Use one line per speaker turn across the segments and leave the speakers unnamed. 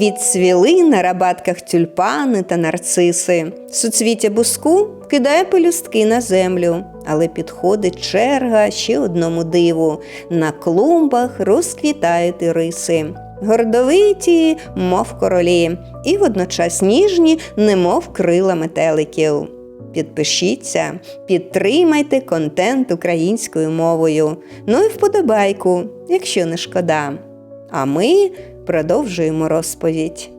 Відцвіли на рабатках тюльпани та нарциси. Суцвіття буску кидає пелюстки на землю, але підходить черга ще одному диву. На клумбах розквітають іриси. Гордовиті, мов королі, і водночас ніжні, немов крила метеликів. Підпишіться, підтримайте контент українською мовою. Ну і вподобайку, якщо не шкода. А ми продовжуємо розповідь.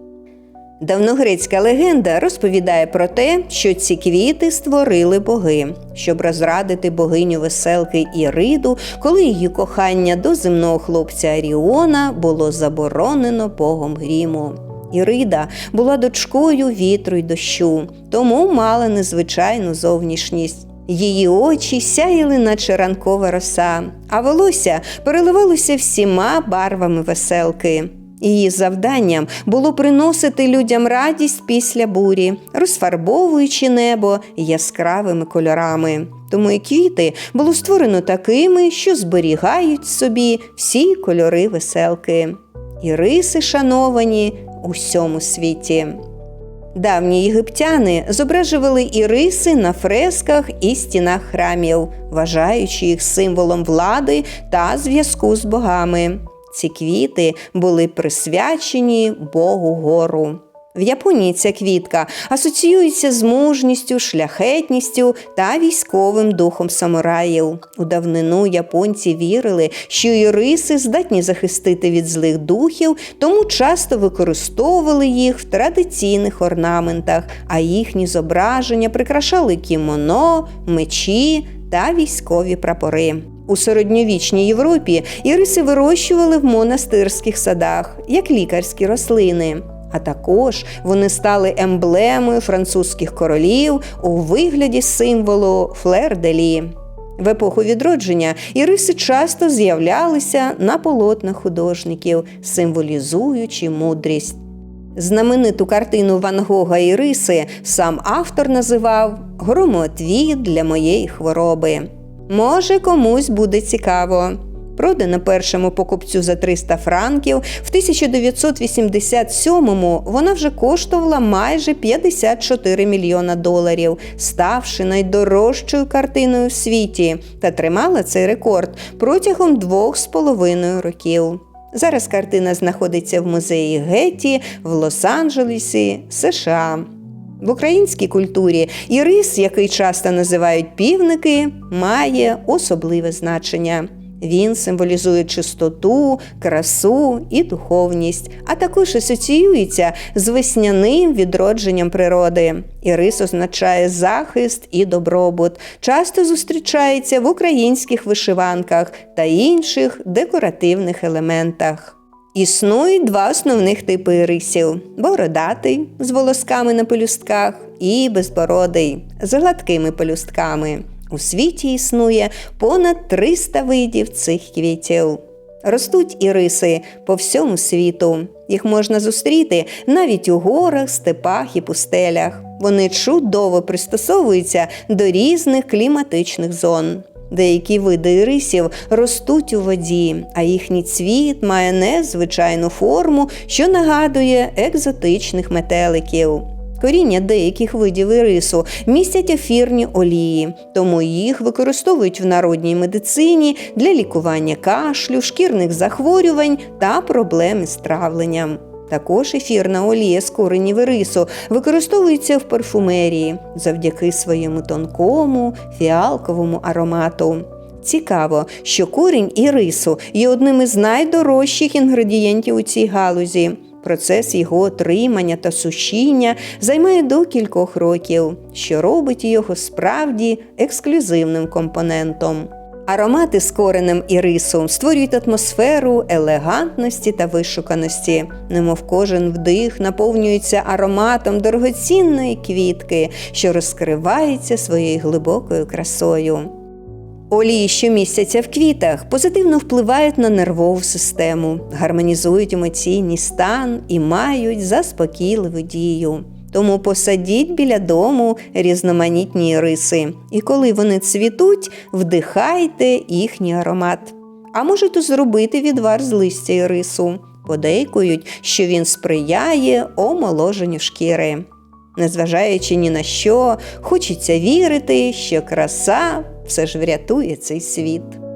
Давногрецька легенда розповідає про те, що ці квіти створили боги, щоб розрадити богиню веселки Іриду, коли її кохання до земного хлопця Аріона було заборонено богом гріму. Ірида була дочкою вітру й дощу, тому мала незвичайну зовнішність. Її очі сяяли, наче ранкова роса, а волосся переливалося всіма барвами веселки. Її завданням було приносити людям радість після бурі, розфарбовуючи небо яскравими кольорами. Тому і квіти було створено такими, що зберігають собі всі кольори веселки. І риси шановані у всьому світі. Давні єгиптяни зображували іриси на фресках і стінах храмів, вважаючи їх символом влади та зв'язку з богами. Ці квіти були присвячені Богу гору. В Японії ця квітка асоціюється з мужністю, шляхетністю та військовим духом самураїв. У давнину японці вірили, що іриси здатні захистити від злих духів, тому часто використовували їх в традиційних орнаментах, а їхні зображення прикрашали кімоно, мечі та військові прапори. У середньовічній Європі іриси вирощували в монастирських садах як лікарські рослини. А також вони стали емблемою французьких королів у вигляді символу флер-де-лі. В епоху відродження іриси часто з'являлися на полотнах художників, символізуючи мудрість. Знамениту картину Ван Гога Іриси сам автор називав Громотвіт для моєї хвороби. Може, комусь буде цікаво. Продана першому покупцю за 300 франків, в 1987-му вона вже коштувала майже 54 мільйона доларів, ставши найдорожчою картиною в світі, та тримала цей рекорд протягом двох з половиною років. Зараз картина знаходиться в музеї Гетті в Лос-Анджелесі, США. В українській культурі ірис, який часто називають півники, має особливе значення. Він символізує чистоту, красу і духовність, а також асоціюється з весняним відродженням природи. Ірис означає захист і добробут, часто зустрічається в українських вишиванках та інших декоративних елементах. Існують два основних типи ірисів: бородатий з волосками на пелюстках і безбородий з гладкими пелюстками. У світі існує понад 300 видів цих квітів. Ростуть іриси по всьому світу. Їх можна зустріти навіть у горах, степах і пустелях. Вони чудово пристосовуються до різних кліматичних зон. Деякі види ірисів ростуть у воді, а їхній цвіт має незвичайну форму, що нагадує екзотичних метеликів. Коріння деяких видів ірису містять ефірні олії, тому їх використовують в народній медицині для лікування кашлю, шкірних захворювань та проблем із травленням. Також ефірна олія з коренів ірису використовується в парфумерії завдяки своєму тонкому фіалковому аромату. Цікаво, що корінь ірису є одним із найдорожчих інгредієнтів у цій галузі. Процес його отримання та сушіння займає до кількох років, що робить його справді ексклюзивним компонентом. Аромати з коренем ірису створюють атмосферу елегантності та вишуканості, немов кожен вдих наповнюється ароматом дорогоцінної квітки, що розкривається своєю глибокою красою. Олії, що містяться в квітах, позитивно впливають на нервову систему, гармонізують емоційний стан і мають заспокійливу дію. Тому посадіть біля дому різноманітні риси, і коли вони цвітуть, вдихайте їхній аромат. А можете зробити відвар з листя ірису. Подейкують, що він сприяє омоложенню шкіри. Незважаючи ні на що, хочеться вірити, що краса все ж врятує цей світ.